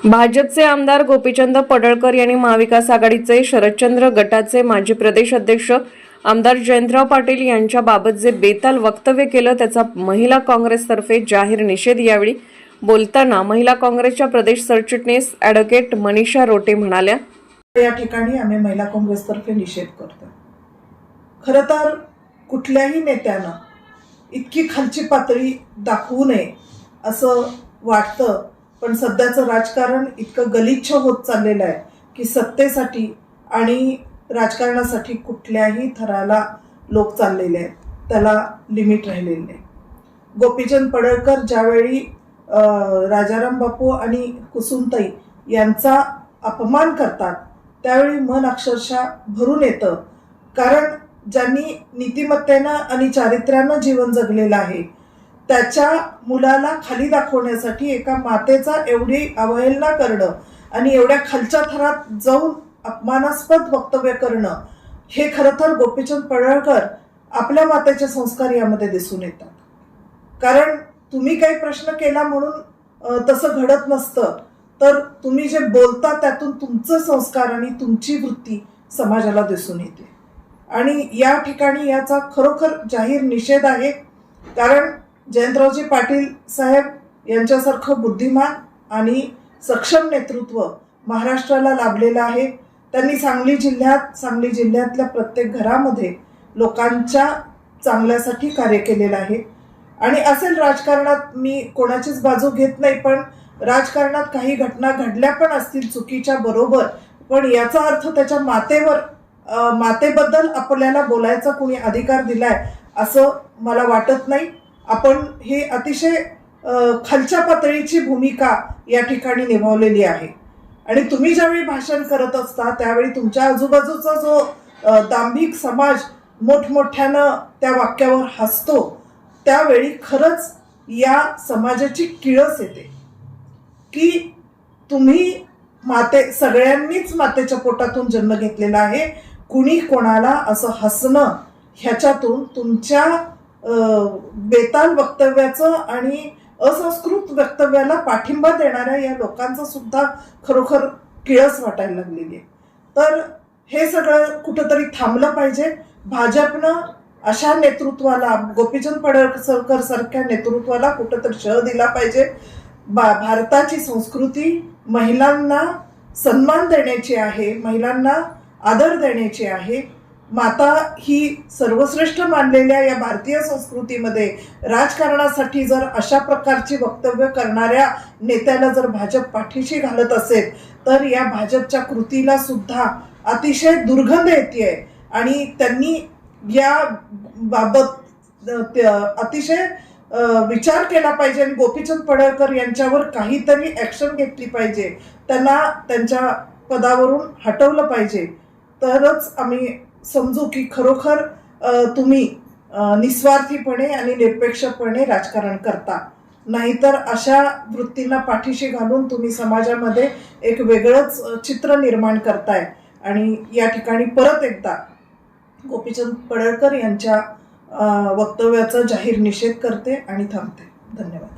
भाजपचे आमदार गोपीचंद पडळकर यांनी महाविकास आघाडीचे शरदचंद्र गटाचे माजी प्रदेश अध्यक्ष आमदार जयंतराव पाटील यांच्याबाबत जे बेताल वक्तव्य केलं त्याचा महिला काँग्रेसतर्फे जाहीर निषेध यावेळी बोलताना महिला काँग्रेसच्या प्रदेश सरचिटणीस ॲडव्होकेट मनीषा रोटे म्हणाल्या या ठिकाणी आम्ही महिला काँग्रेसतर्फे निषेध करतो. खरं तर कुठल्याही नेत्यानं इतकी खालची पातळी दाखवू नये असं वाटतं पण सध्याचं राजकारण इतकं गलिच्छ होत चाललेलं आहे की सत्तेसाठी आणि राजकारणासाठी कुठल्याही थराला लोक चाललेले आहेत. त्याला लिमिट राहिलेली नाही. गोपीचंद पडळकर ज्यावेळी राजाराम बापू आणि कुसुमताई यांचा अपमान करतात त्यावेळी मन अक्षरशः भरून येतं. कारण ज्यांनी नीतिमत्तेनं आणि चारित्र्यानं जीवन जगलेलं आहे त्याच्या मुलाला खाली दाखवण्यासाठी एका मातेचा एवढी अवहेलना करणं आणि एवढ्या खालच्या थरात जाऊन अपमानास्पद वक्तव्य करणं हे खरं तर गोपीचंद पडळकर आपल्या मातेचे संस्कार यामध्ये दिसून येतात. कारण तुम्ही काही प्रश्न केला म्हणून तसं घडत नसतं. तर तुम्ही जे बोलता त्यातून तुमचं संस्कार आणि तुमची वृत्ती समाजाला दिसून येते. आणि या ठिकाणी याचा खरोखर जाहीर निषेध आहे. कारण जयंतरावजी पाटील साहेब यांच्यासारखं बुद्धिमान आणि सक्षम नेतृत्व महाराष्ट्राला लाभलेलं आहे. त्यांनी सांगली जिल्ह्यात सांगली जिल्ह्यातल्या प्रत्येक घरामध्ये लोकांच्या चांगल्यासाठी कार्य केलेलं आहे. आणि असेल राजकारणात मी कोणाचीच बाजू घेत नाही पण राजकारणात काही घटना घडल्या पण असतील चुकीच्या बरोबर पण याचा अर्थ त्याच्या मातेवर मातेबद्दल आपल्याला बोलायचा कोणी अधिकार दिलाय असं मला वाटत नाही. आपण हे अतिशय खालच्या पातळीची भूमिका या ठिकाणी निभावलेली आहे. आणि तुम्ही ज्यावेळी भाषण करत असता त्यावेळी तुमच्या आजूबाजूचा जो दांभिक समाज मोठमोठ्यानं त्या वाक्यावर हसतो त्यावेळी खरंच या समाजाची किळस येते. की तुम्ही माते सगळ्यांनीच मातेच्या पोटातून जन्म घेतलेला आहे कुणी कोणाला असं हसणं ह्याच्यातून तुमच्या बेताल वक्तव्याचं आणि असंस्कृत वक्तव्याला पाठिंबा देणाऱ्या या लोकांचं सुद्धा खरोखर किळस वाटायला लागलेली आहे. तर हे सगळं कुठंतरी थांबलं पाहिजे. भाजपनं अशा नेतृत्वाला गोपीचंद पडळकर सारख्या नेतृत्वाला कुठंतरी शह दिला पाहिजे. बा भारताची संस्कृती महिलांना सन्मान देण्याची आहे महिलांना आदर देण्याची आहे. माता ही सर्वश्रेष्ठ मानलेल्या या भारतीय संस्कृतीमध्ये राजकारणासाठी जर अशा प्रकारची वक्तव्य करणाऱ्या नेत्याला जर भाजप पाठीशी घालत असेल तर या भाजपच्या कृतीला सुद्धा अतिशय दुर्गंध येते आणि त्यांनी या बाबत अतिशय विचार केला पाहिजे. आणि गोपीचंद पडळकर यांच्यावर काहीतरी ऍक्शन घेतली पाहिजे. त्यांना त्यांच्या पदावरून हटवलं पाहिजे. तरच आम्ही समजू की खरोखर तुम्ही निस्वार्थीपणे आणि निरपेक्षपणे राजकारण करता. नाहीतर अशा वृत्तींना पाठीशी घालून तुम्ही समाजामध्ये एक वेगळंच चित्र निर्माण करताय. आणि या ठिकाणी परत एकदा गोपीचंद पडळकर यांच्या वक्तव्याचा जाहीर निषेध करते आणि थांबते. धन्यवाद.